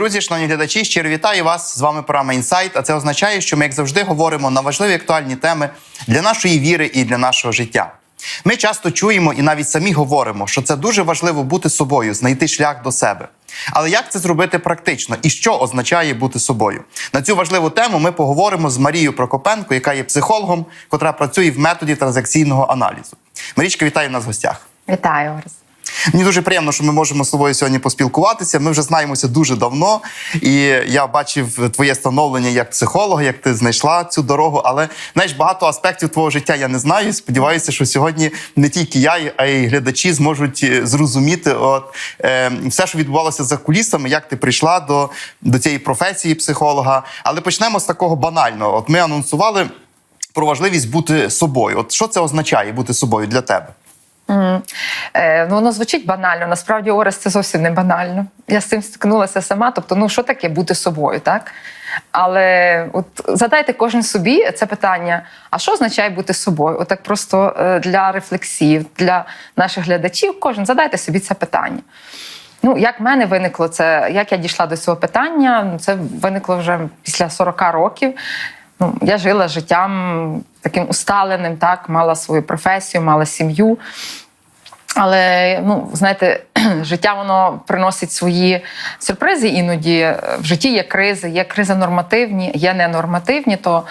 друзі, шановні глядачі, щиро вітаю вас. З вами програма Інсайт. А це означає, що ми, як завжди, говоримо на важливі актуальні теми для нашої віри і для нашого життя. Ми часто чуємо і навіть самі говоримо, що це дуже важливо бути собою, знайти шлях до себе. Але як це зробити практично і що означає бути собою? На цю важливу тему ми поговоримо з Марією Прокопенко, яка є психологом, котра працює в методі транзакційного аналізу. Марічка, вітаю нас в гостях. Вітаю вас. Мені дуже приємно, що ми можемо з тобою сьогодні поспілкуватися. Ми вже знаємося дуже давно, і я бачив твоє становлення як психолога, як ти знайшла цю дорогу. Але знаєш, багато аспектів твого життя я не знаю. Сподіваюся, що сьогодні не тільки я, а й глядачі зможуть е, зрозуміти от, е, все, що відбувалося за кулісами, як ти прийшла до, до цієї професії психолога. Але почнемо з такого банального. От ми анонсували про важливість бути собою. От що це означає бути собою для тебе? Mm. Е, ну, Воно звучить банально. Насправді, Орес, це зовсім не банально. Я з цим стикнулася сама. Тобто, ну що таке бути собою, так? Але от задайте кожен собі це питання: а що означає бути собою? Отак просто е, для рефлексів, для наших глядачів, кожен задайте собі це питання. Ну, як в мене виникло це, як я дійшла до цього питання, ну, це виникло вже після 40 років. Ну, Я жила життям таким усталеним, так, мала свою професію, мала сім'ю. Але ну, знаєте, життя воно приносить свої сюрпризи. Іноді в житті є кризи, є кризи нормативні, є ненормативні, то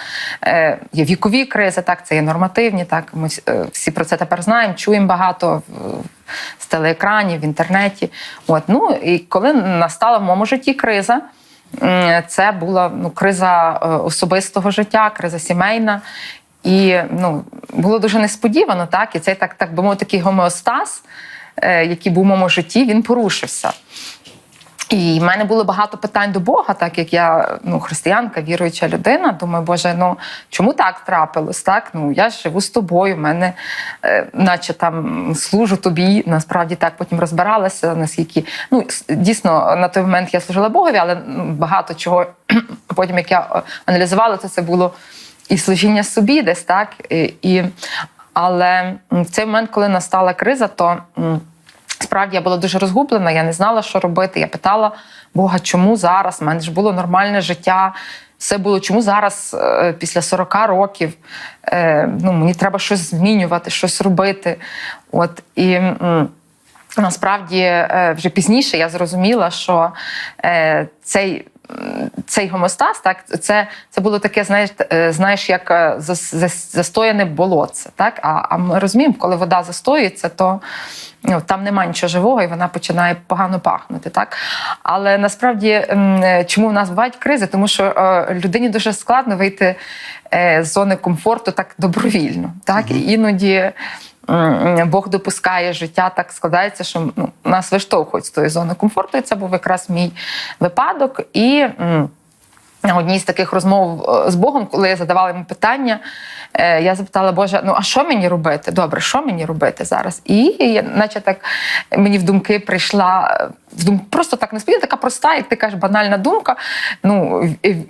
е, є вікові кризи, так, це є нормативні. Так, Ми е, всі про це тепер знаємо, чуємо багато з телеекранів, в інтернеті. От, ну, І коли настала в моєму житті криза, це була ну, криза особистого життя, криза сімейна. І ну, було дуже несподівано, так, і цей так, так би мовити, такий гомеостаз, е, який був у моєму житті, він порушився. І в мене було багато питань до Бога, так як я ну, християнка, віруюча людина. Думаю, Боже, ну чому так трапилось? Так, ну я живу з тобою, в мене, е, наче там служу тобі. Насправді так потім розбиралася, наскільки ну дійсно на той момент я служила Богові, але багато чого потім, як я аналізувала, то це було і служіння собі десь, так. І, і, Але в цей момент, коли настала криза, то справді я була дуже розгублена, я не знала, що робити. Я питала Бога, чому зараз? У мене ж було нормальне життя. Все було чому зараз, е, після 40 років, е, ну, мені треба щось змінювати, щось робити. От і насправді е, вже пізніше я зрозуміла, що цей цей гомостаз, так це це було таке, знаєш, е, знаєш, як е, застояне болотце. Так? А а ми розуміємо, коли вода застоюється, то ну, там немає нічого живого і вона починає погано пахнути. Так? Але насправді, чому в нас бувають кризи? Тому що е, людині дуже складно вийти з зони комфорту так добровільно. Так? І іноді. Бог допускає життя, так складається, що ну, нас виштовхують з тої зони комфорту. І це був якраз мій випадок. І на одній з таких розмов е, з Богом, коли я задавала йому питання, е, я запитала, Боже, ну а що мені робити? Добре, що мені робити зараз? І наче так мені в думки прийшла в дум... просто так несподівано, така проста, як ти кажеш, банальна думка. Ну,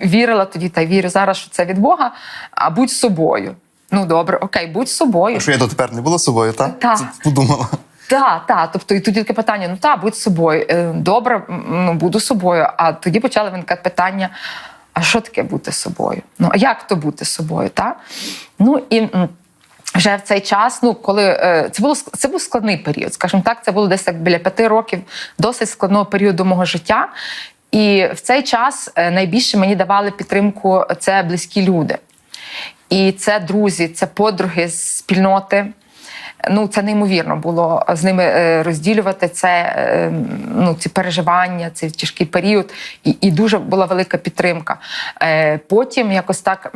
вірила тоді та вірю зараз, що це від Бога, а будь собою. Ну добре, окей, будь собою. А що я дотепер не була собою, так? Так. Подумала. Так, так. Тобто, і тоді таке питання: ну так, будь собою. Е, добре, ну буду собою. А тоді почали виникати питання: а що таке бути собою? Ну, а як то бути собою? так? Ну і вже в цей час, ну коли е, це було це був складний період, скажімо так, це було десь так біля п'яти років досить складного періоду мого життя. І в цей час е, найбільше мені давали підтримку це близькі люди. І це друзі, це подруги з спільноти. Ну, це неймовірно було з ними е, розділювати це, е, ну, ці переживання, цей тяжкий період, і і дуже була велика підтримка. Е, потім якось так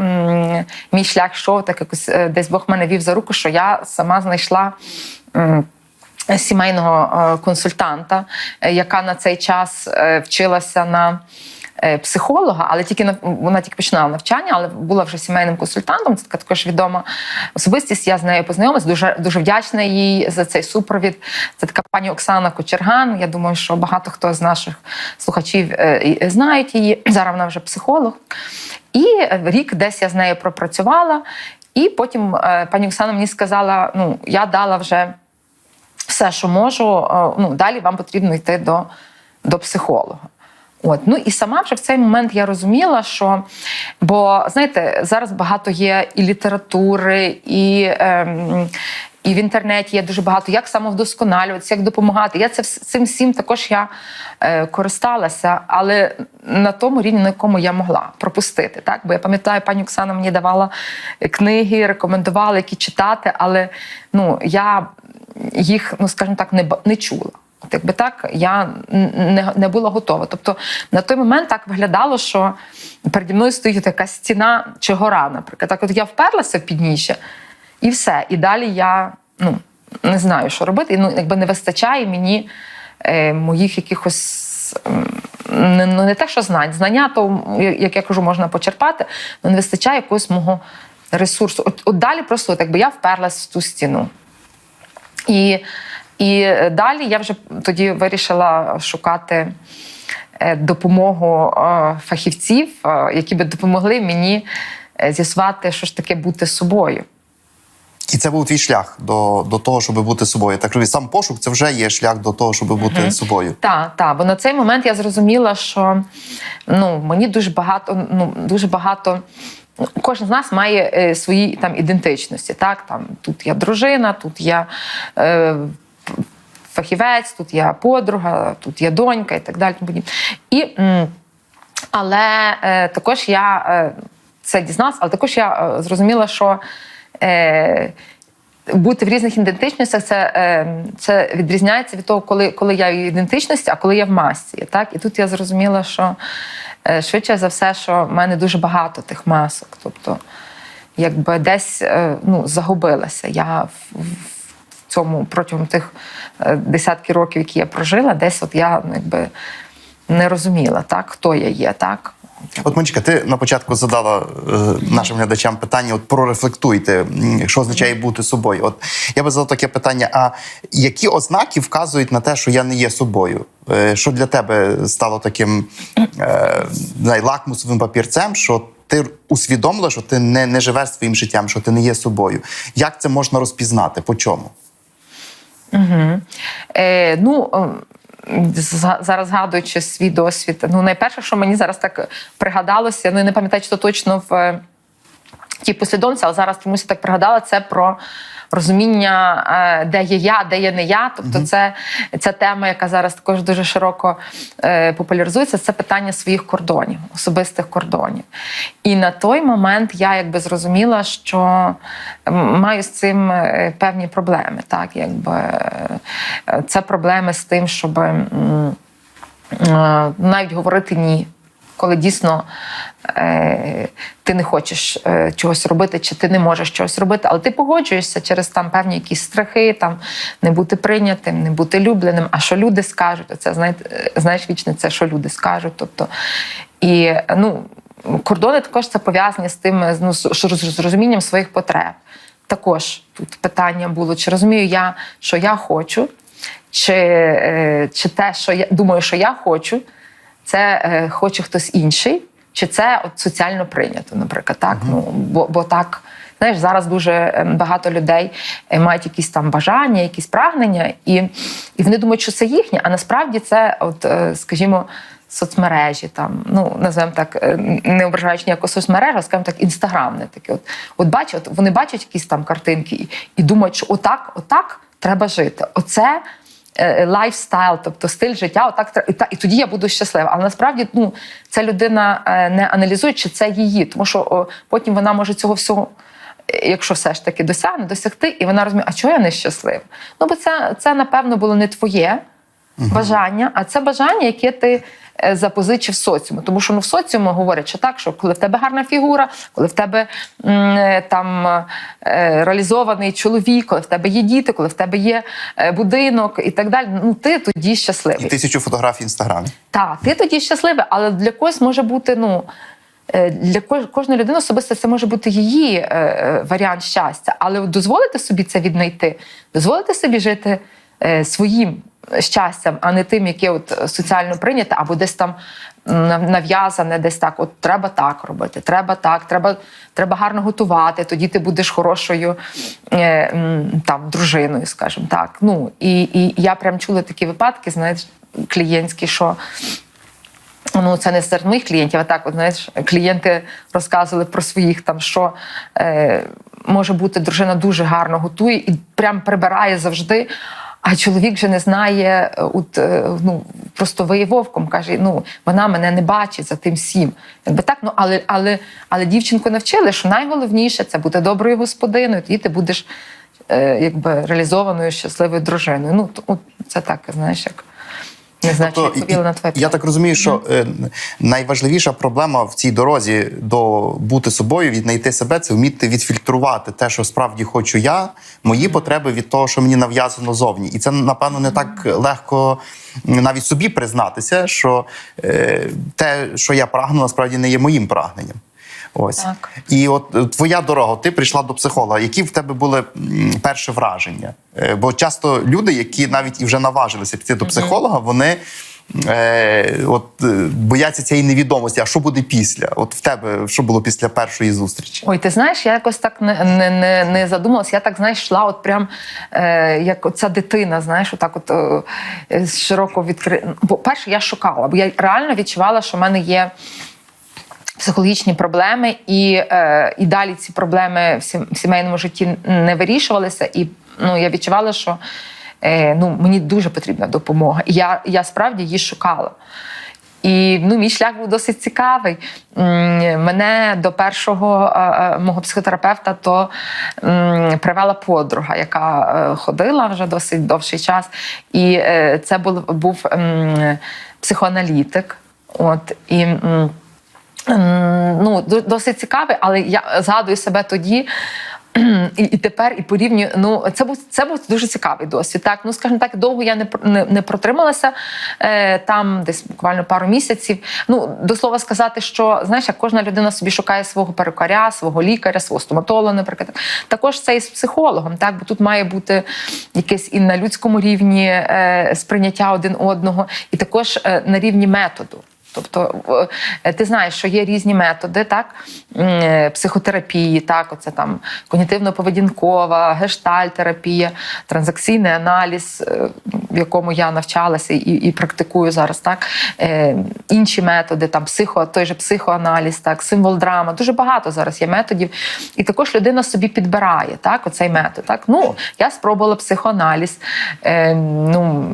мій шлях йшов, так якось десь Бог мене вів за руку, що я сама знайшла. Сімейного консультанта, яка на цей час вчилася на психолога, але тільки вона тільки починала навчання, але була вже сімейним консультантом. Це така також відома особистість. Я з нею познайомилася. Дуже дуже вдячна їй за цей супровід. Це така пані Оксана Кочерган. Я думаю, що багато хто з наших слухачів е, знають її. Зараз вона вже психолог. І рік десь я з нею пропрацювала, і потім е, пані Оксана мені сказала: ну, я дала вже все, що можу. Ну, Далі вам потрібно йти до, до психолога. От. Ну і сама вже в цей момент я розуміла, що бо знаєте, зараз багато є і літератури, і. Ем, і в інтернеті є дуже багато, як самовдосконалюватися, як допомагати. Я це цим всім також я е, користалася, але на тому рівні, на якому я могла пропустити. Так? Бо я пам'ятаю, пані Оксана мені давала книги, рекомендувала, які читати, але ну, я їх, ну скажімо так, не, не чула. Якби так, я не, не була готова. Тобто на той момент так виглядало, що переді мною стоїть якась стіна чи гора, наприклад. Так, от я вперлася в підніжжя, і все. І далі я ну, не знаю, що робити. І, Ну, якби не вистачає мені е, моїх якихось. м, Не, ну, не те, що знань. Знання, то, як я кажу, можна почерпати, але не вистачає якогось мого ресурсу. От, от далі просто от, якби я вперлась в ту стіну. І, і далі я вже тоді вирішила шукати е, допомогу е, фахівців, е, які би допомогли мені е, з'ясувати, що ж таке бути собою. І це був твій шлях до, до того, щоб бути собою. Так розумію, сам пошук це вже є шлях до того, щоб бути собою. Так, так, бо на цей момент я зрозуміла, що ну, мені дуже багато, ну, дуже багато. Кожен з нас має е, свої там ідентичності. Так? Там, тут я дружина, тут я е, фахівець, тут я подруга, тут я донька і так далі. І, але е, також я е, це дізналася, але також я е, зрозуміла, що е, бути в різних ідентичностях це, е, це відрізняється від того, коли, коли я в ідентичності, а коли я в масці. Так? І тут я зрозуміла, що е, швидше за все, що в мене дуже багато тих масок. Тобто, якби десь е, ну, загубилася. Я в цьому протягом тих е, десятків років, які я прожила, десь от я ну, якби не розуміла, так, хто я є, так. От Мончика, ти на початку задала е, нашим глядачам питання: от прорефлектуйте, що означає бути собою. От я би задав таке питання: а які ознаки вказують на те, що я не є собою? Е, що для тебе стало таким знає, лакмусовим папірцем, що ти усвідомила, що ти не, не живеш своїм життям, що ти не є собою? Як це можна розпізнати? По чому? Угу. Е, ну, ем, зараз згадуючи свій досвід, ну, найперше, що мені зараз так пригадалося, ну, я не пам'ятаю, то точно в е, тій послідовності, але зараз чомусь так пригадала, це про розуміння, е, де є я, де є не я. Тобто, це ця тема, яка зараз також дуже широко е, популяризується, це питання своїх кордонів, особистих кордонів. І на той момент я якби зрозуміла, що маю з цим е, певні проблеми. Так, якби це проблеми з тим, щоб навіть говорити ні. Коли дійсно е, ти не хочеш е, чогось робити, чи ти не можеш чогось робити, але ти погоджуєшся через там певні якісь страхи, там не бути прийнятим, не бути любленим. А що люди скажуть? Оце знаєте, е, знаєш вічне, це що люди скажуть. Тобто, і ну, кордони також це пов'язані з тим, ну, з розумінням своїх потреб. Також тут питання було: чи розумію я, що я хочу, чи, е, чи те, що я думаю, що я хочу, це е, хоче хтось інший, чи це от соціально прийнято, наприклад, так. Ну бо, бо так. Знаєш, зараз дуже е, багато людей е, мають якісь там бажання, якісь прагнення, і, і вони думають, що це їхнє, а насправді це, от, скажімо, соцмережі, там, ну називаємо так, не ображаючи ніяку соцмережу, а скажімо так, інстаграмне таке. От, от бачать, от вони бачать якісь там картинки і, і думають, що отак, отак треба жити. Оце лайфстайл, тобто стиль життя, отак і, та, і тоді я буду щаслива. Але насправді ну, ця людина е, не аналізує, чи це її, тому що потім вона може цього всього. е, Якщо все ж таки досягне, досягти, і вона розуміє, а чого я не щаслива? Ну, бо це, це напевно було не твоє бажання, а це бажання, яке ти е, запозичив соціуму. Тому що ну, в соціуму говорять, що так, що коли в тебе гарна фігура, коли в тебе е, там е, реалізований чоловік, коли в тебе є діти, коли в тебе є будинок і так далі, ну ти тоді І щасливий. тисячу фотографій в інстаграмі. Так, ти тоді щасливий, але для когось може бути, ну. Для кожної людини особисто це може бути її варіант щастя, але дозволити собі це віднайти, дозволити собі жити своїм щастям, а не тим, яке от соціально прийняте, або десь там нав'язане, десь так. От треба так робити, треба так, треба, треба гарно готувати. Тоді ти будеш хорошою е, там дружиною, скажімо так. Ну і, і я прям чула такі випадки, знаєш, клієнтські, що Ну, це не серед моїх клієнтів, а так, от, знаєш, клієнти розказували про своїх там, що е, може бути дружина дуже гарно готує і прям прибирає завжди. А чоловік вже не знає, е, от, е, ну, просто воєвовком каже, ну, вона мене не бачить за тим всім. Якби так, ну, але, але, але дівчинку навчили, що найголовніше це бути доброю господиною, тоді ти будеш е, якби, реалізованою, щасливою дружиною. Ну, от, це так, знаєш, як. Не знаю, чи Тобто, відповіла на твоє я так розумію, що е, найважливіша проблема в цій дорозі до бути собою, віднайти себе, це вміти відфільтрувати те, що справді хочу я, мої потреби від того, що мені нав'язано зовні. І це, напевно, не так легко навіть собі признатися, що е, те, що я прагну, насправді не є моїм прагненням. Ось Так. і от е, твоя дорога, ти прийшла до психолога. Які в тебе були перші враження? Е, Бо часто люди, які навіть і вже наважилися піти до психолога, вони е, от, е, бояться цієї невідомості. А що буде після? От в тебе що було після першої зустрічі? Ой, ти знаєш, я якось так не, не, не, не задумалась. Я так знаєш, йшла, от прям е, як ця дитина, знаєш, отак от е, широко відкри... Бо перше, я шукала, бо я реально відчувала, що в мене є. Психологічні проблеми, і, е, і далі ці проблеми в сімейному житті не вирішувалися. І ну, я відчувала, що е, ну, мені дуже потрібна допомога. І я, я справді її шукала. І ну, мій шлях був досить цікавий. Мене до першого е, е, мого психотерапевта то привела подруга, яка е, ходила вже досить довший час. І це був, був психоаналітик. От, і, ну, досить цікавий, але я згадую себе тоді. І, і тепер і порівнюю. Ну це був це був дуже цікавий досвід. Так, ну скажімо так, довго я не не, не протрималася е, там, десь буквально пару місяців. Ну до слова сказати, що знаєш, як кожна людина собі шукає свого перукаря, свого лікаря, свого стоматолога, наприклад. Також це і з психологом, так бо тут має бути якесь і на людському рівні е, сприйняття один одного, і також е, на рівні методу. Тобто е, ти знаєш, що є різні методи, так е, психотерапії, так, оце там когнітивно-поведінкова, гештальтерапія, транзакційний аналіз, е, в якому я навчалася і, і практикую зараз, так інші методи, там психо, той же психоаналіз, так, символ драма. Дуже багато зараз є методів. І також людина собі підбирає так, оцей метод. Так. Ну, я спробувала психоаналіз. Ну,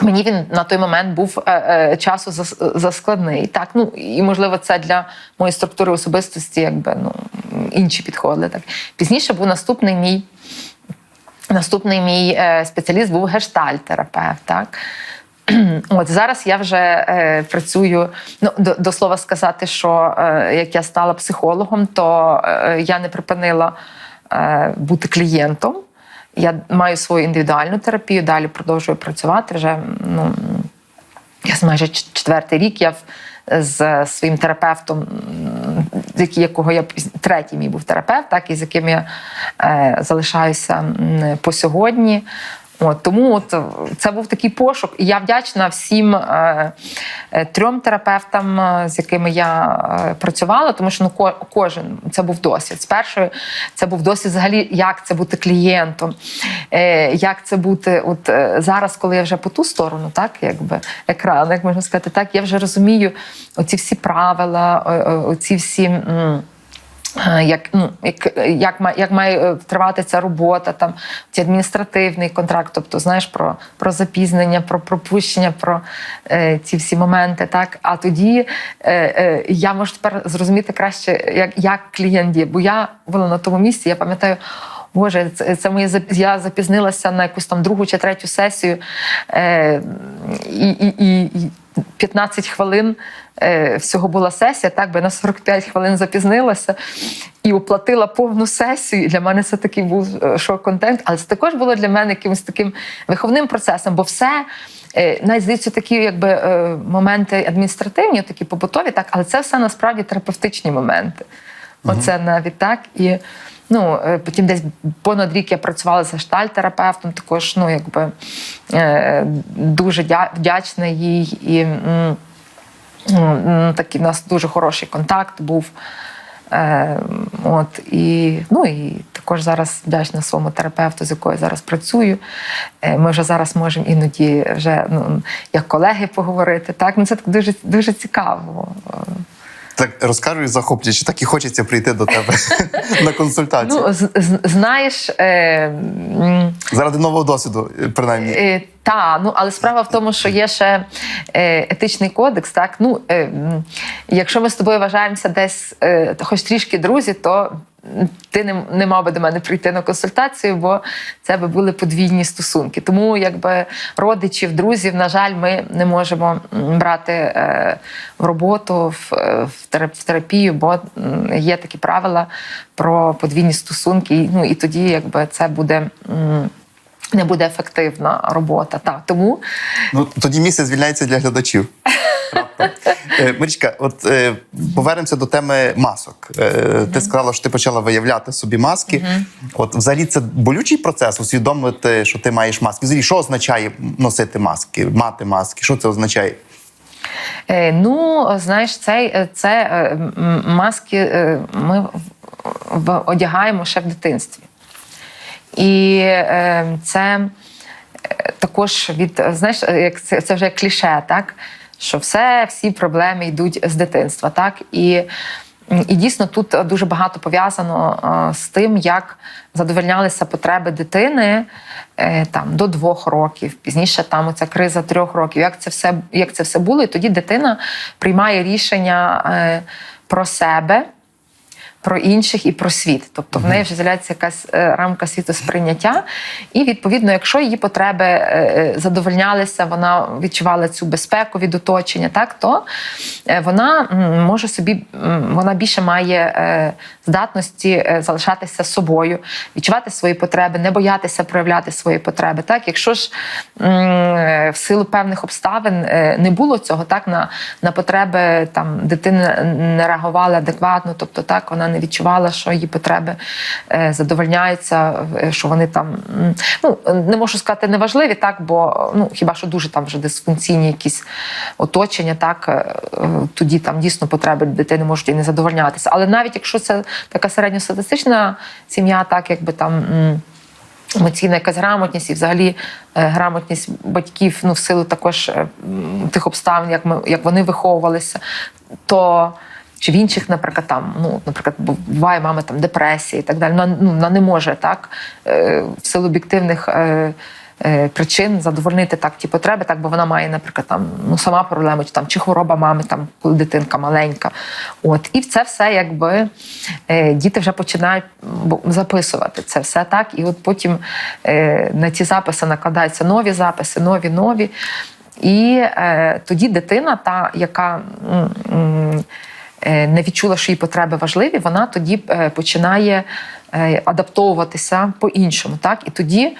Мені він на той момент був е, е, часу зас- заскладний. Так, ну і можливо, це для моєї структури особистості, якби ну інші підходи. Так пізніше був наступний мій. Наступний мій е, спеціаліст був гештальтерапевт. Так? От зараз я вже е, працюю. Ну, до, до слова сказати, що е, як я стала психологом, то е, я не припинила е, бути клієнтом. Я маю свою індивідуальну терапію, далі продовжую працювати вже. Ну, я майже четвертий рік я з своїм терапевтом, якого я третій мій був терапевт, так і з яким я е, залишаюся по сьогодні. От, тому от, е, це був такий пошук. І я вдячна всім е, е, трьом терапевтам, е, з якими я е, працювала, тому що ну, ко- кожен це був досвід. Спершу це був досвід взагалі, як це бути клієнтом, е, як це бути от е, зараз, коли я вже по ту сторону, так якби екран, як можна сказати, так я вже розумію оці всі правила, оці всі. м, Як, ну, як, як, має, як має е, тривати ця робота, там ці адміністративний контракт, тобто знаєш про, про запізнення, про пропущення, про е, ці всі моменти. Так? А тоді е, е, я можу тепер зрозуміти краще, як, як клієнт діє. Бо я була на тому місці, я пам'ятаю. Боже, це, це моє я запізнилася на якусь там другу чи третю сесію, е, і, і, і, і 15 хвилин е, всього була сесія, так би на 45 хвилин запізнилася і оплатила повну сесію. І для мене це такий був е, шок-контент, але це також було для мене якимось таким виховним процесом, бо все. е, Навіть здається, такі якби е, моменти адміністративні, такі побутові, так, але це все насправді терапевтичні моменти. Оце навіть так. І ну, е, потім десь понад рік я працювала з гештальтерапевтом, також ну, якби, е, дуже вдячна їй. І м, такий в нас дуже хороший контакт був. Е, от, і, ну, і також зараз вдячна своєму терапевту, з якою зараз працюю. Ми вже зараз можемо іноді вже ну, як колеги поговорити. Так, ну це так дуже, дуже цікаво. Так розкажу захоплюючи, так і хочеться прийти до тебе на консультацію. Ну, знаєш, е, Заради нового досвіду, принаймні. Е, та, ну але справа в тому, що є ще е, етичний кодекс. Так, ну е, якщо ми з тобою вважаємося десь, е, хоч трішки друзі, то ти не, не мав би до мене прийти на консультацію, бо це би були подвійні стосунки. Тому якби родичів, друзів, на жаль, ми не можемо брати е, в роботу в, е, в терапію, бо є такі правила про подвійні стосунки. Ну і тоді, якби це буде. Не буде ефективна робота. Так, тому Ну тоді місце звільняється для глядачів. Е, Марічка, от е, повернемося до теми масок. Е, Ти сказала, що ти почала виявляти собі маски. От взагалі це болючий процес усвідомити, що ти маєш маски. Взагалі, що означає носити маски, мати маски? Що це означає? е, ну знаєш, е, це е, маски е, ми в- одягаємо ще в дитинстві. І е, це е, також від знаєш, як це, це вже кліше, так? Що все, всі проблеми йдуть з дитинства, так? І, і дійсно тут дуже багато пов'язано е, з тим, як задовольнялися потреби дитини е, там до двох років, пізніше там оця криза трьох років. Як це все, як це все було? І тоді дитина приймає рішення про себе про інших і про світ. Тобто в неї вже з'являється якась е, рамка світосприйняття. І відповідно, якщо її потреби е, е, задовольнялися, вона відчувала цю безпеку від оточення, так то вона може собі вона більше має здатності е, залишатися собою, відчувати свої потреби, не боятися проявляти свої потреби. Так, якщо ж е, в силу певних обставин е, не було цього, так на, на потреби там дитина не реагувала адекватно, тобто так вона не відчувала, що її потреби задовольняються, що вони там ну не можу сказати неважливі, так бо ну хіба що дуже там вже дисфункційні якісь оточення, так тоді там дійсно потреби дитини можуть і не задовольнятися. Але навіть якщо це така середньостатистична сім'я, так якби там. Емоційна якась грамотність і взагалі е, грамотність батьків ну, в силу також е, тих обставин, як ми як вони виховувалися, то чи в інших, наприклад, там, ну, наприклад, буває мама там депресія і так далі. Ну, вона не може так е, в силу об'єктивних. Е, Причин задовольнити так ті потреби, так бо вона має, наприклад, там ну сама проблема, чи там чи хвороба мами, там коли дитинка маленька. От і це все, якби е, діти вже починають записувати це все так. І от потім е, на ці записи накладаються нові записи, нові, нові. І е, тоді дитина, та яка е, не відчула, що її потреби важливі, вона тоді починає адаптовуватися по-іншому. Так? І тоді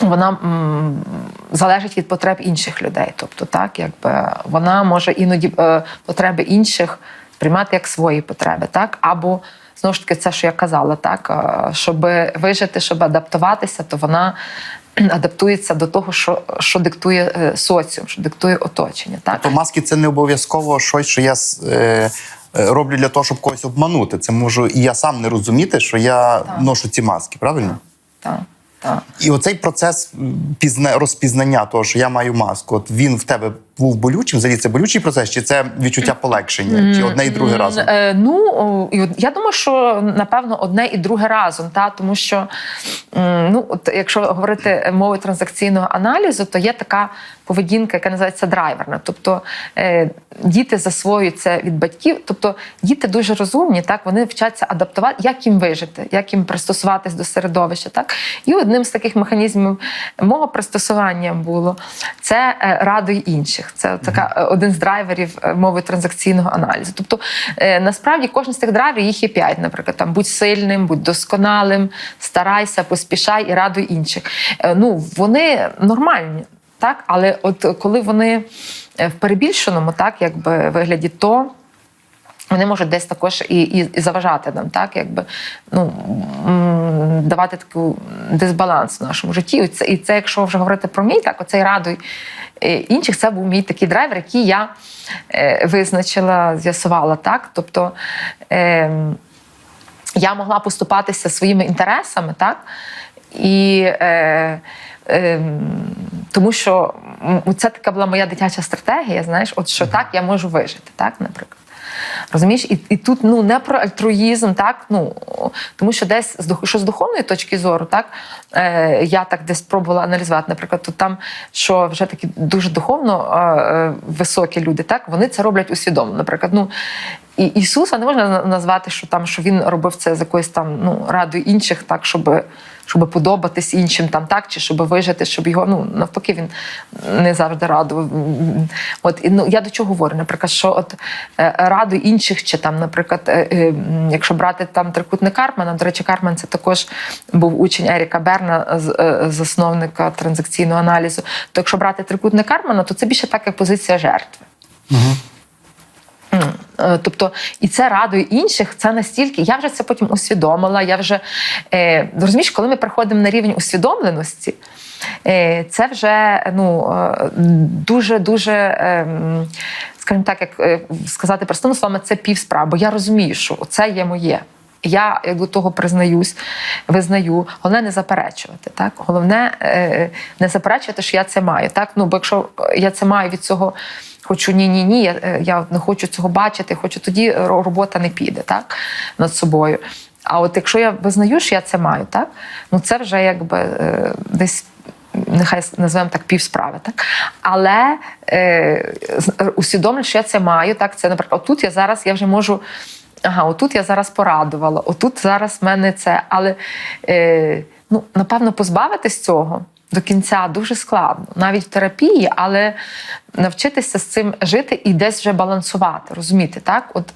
вона м, залежить від потреб інших людей. Тобто, так, якби вона може іноді е, потреби інших сприймати як свої потреби, так? або знову ж таки, це, що я казала, так, е, щоб вижити, щоб адаптуватися, то вона адаптується до того, що, що диктує е, соціум, що диктує оточення. Так? То маски це не обов'язково щось, що я е, роблю для того, щоб когось обманути. Це можу і я сам не розуміти, що я ношу ці маски, правильно? Так, так. І оцей процес розпізнання того, що я маю маску, от він в тебе був болючим? Взагалі це болючий процес, чи це відчуття полегшення, чи одне і друге разом? Е, ну я думаю, що напевно одне і друге разом, та тому що ну, от, якщо говорити мовою транзакційного аналізу, то є така поведінка, яка називається драйверна. Тобто е, діти засвоюють це від батьків, тобто діти дуже розумні, так вони вчаться адаптувати, як їм вижити, як їм пристосуватись до середовища. Так і одним з таких механізмів мого пристосування було це е, радуй інших. Це така е, один з драйверів е, мови транзакційного аналізу. Тобто, е, насправді кожен з цих драйверів їх є п'ять. Наприклад, там будь сильним, будь досконалим, старайся, поспішай і радуй інших. Ну вони нормальні. Так, але от коли вони в перебільшеному, так якби вигляді, то вони можуть десь також і, і, і заважати нам, так якби ну давати таку дисбаланс в нашому житті. І це, і це, якщо вже говорити про мій, так оцей радуй е, інших, це був мій такий драйвер, який я е, визначила, з'ясувала так. Тобто. Е, я могла поступатися своїми інтересами, так? І е, е, тому що це така була моя дитяча стратегія, знаєш, от що так я можу вижити, так, наприклад. Розумієш, і, і тут ну не про альтруїзм, так ну тому що десь що з духовної точки зору, так е, я так десь пробувала аналізувати. Наприклад, тут там, що вже такі дуже духовно е, е, високі люди, так вони це роблять усвідомлено. Наприклад, ну і Ісуса не можна назвати, що там що він робив це з якоюсь там ну радою інших, так щоб. Щоб подобатись іншим там так, чи щоб вижити, щоб його ну навпаки він не завжди радував. От ну я до чого говорю, наприклад, що от е, раду інших, чи там, наприклад, е, е, якщо брати там трикутник Кармана, до речі, Карман це також був учень Еріка Берна, засновника транзакційного аналізу. То якщо брати трикутник Кармана, то це більше так як позиція жертви. Е, Тобто, і це радує інших, це настільки. Я вже це потім усвідомила. Я вже е, розумієш, коли ми приходимо на рівень усвідомленості, е, це вже ну е, дуже дуже. Е, скажімо так, як е, сказати простими словами, це півсправа. Бо я розумію, що це є моє. Я до того признаюсь, визнаю. Головне не заперечувати. Так, головне е, не заперечувати, що я це маю. Так, ну бо якщо я це маю від цього. Хочу ні, ні, ні, я, е, я не хочу цього бачити, хочу тоді робота не піде так, над собою. А от якщо я визнаю, що я це маю, так, ну це вже якби е, десь. Нехай назвемо так півсправи, так але е, усвідомлю, що я це маю. Так, це наприклад, отут я зараз я вже можу. Ага, отут я зараз порадувала, отут зараз в мене це. Але е, ну, напевно, позбавитись цього до кінця дуже складно, навіть в терапії, але навчитися з цим жити і десь вже балансувати, розуміти, так? От,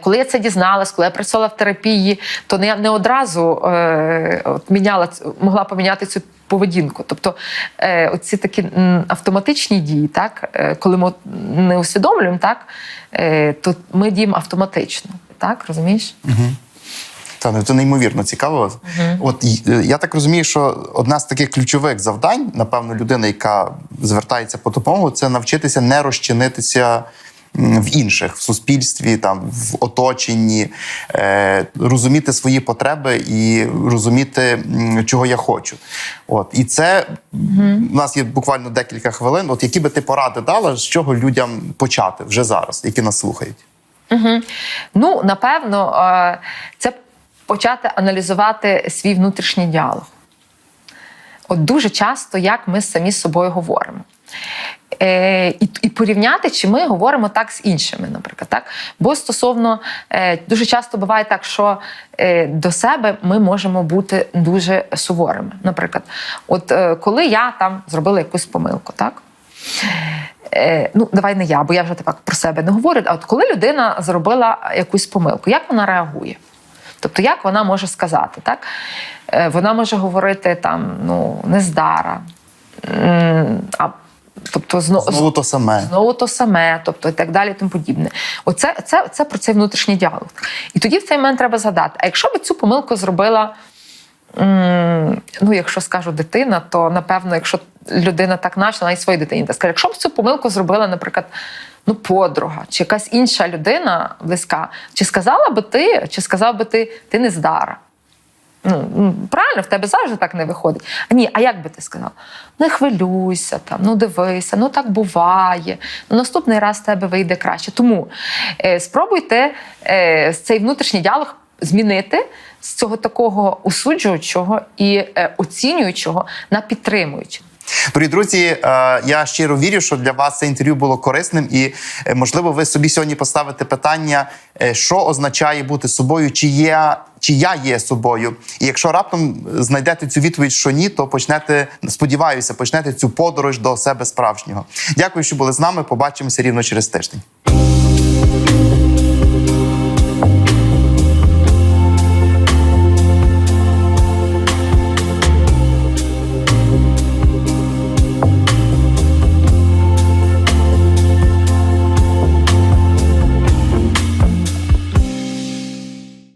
Коли я це дізналась, коли я працювала в терапії, то не, не одразу е, от, міняла, могла поміняти цю поведінку. Тобто е, оці такі автоматичні дії, так, е, коли ми не усвідомлюємо, так, е, то ми діємо автоматично. Так, розумієш? Та ну це неймовірно цікаво. От е, я так розумію, що одна з таких ключових завдань, напевно, людини, яка звертається по допомогу, це навчитися не розчинитися. В інших в суспільстві, там в оточенні, е, розуміти свої потреби і розуміти, чого я хочу. От і це у нас є буквально декілька хвилин. От які би ти поради дала, з чого людям почати вже зараз, які нас слухають? Ну, напевно, е, це почати аналізувати свій внутрішній діалог. От дуже часто, як ми самі з собою говоримо. Е, і, і порівняти, чи ми говоримо так з іншими, наприклад. Так? Бо стосовно е, дуже часто буває так, що е, до себе ми можемо бути дуже суворими. Наприклад, от е, коли я там зробила якусь помилку, так? Е, ну, давай не я, бо я вже так про себе не говорю. А от коли людина зробила якусь помилку, як вона реагує? Тобто, як вона може сказати, так? Е, вона може говорити там, ну, нездара. А, тобто, зно, Знову то саме. знову то саме, тобто і так далі, і тому подібне. Оце це, це про цей внутрішній діалог. І тоді в цей момент треба згадати: а якщо би цю помилку зробила, ну якщо скажу дитина, то напевно, якщо людина так наче, навіть своїй дитині так скаже, якщо б цю помилку зробила, наприклад. Ну, подруга, чи якась інша людина близька, чи сказала би ти, чи сказав би ти, ти не здара. Ну, правильно, в тебе завжди так не виходить. А ні, а як би ти сказав? Не хвилюйся там, ну дивися, ну так буває. Ну наступний раз в тебе вийде краще. Тому е, спробуйте е, цей внутрішній діалог змінити з цього такого осуджуючого і е, оцінюючого на підтримуючого. Дорогі друзі, е, я щиро вірю, що для вас це інтерв'ю було корисним, і е, можливо, ви собі сьогодні поставите питання, е, що означає бути собою, чи є. Чи я є собою, і якщо раптом знайдете цю відповідь, що ні, то почнете, сподіваюся, почнете цю подорож до себе справжнього. Дякую, що були з нами. Побачимося рівно через тиждень.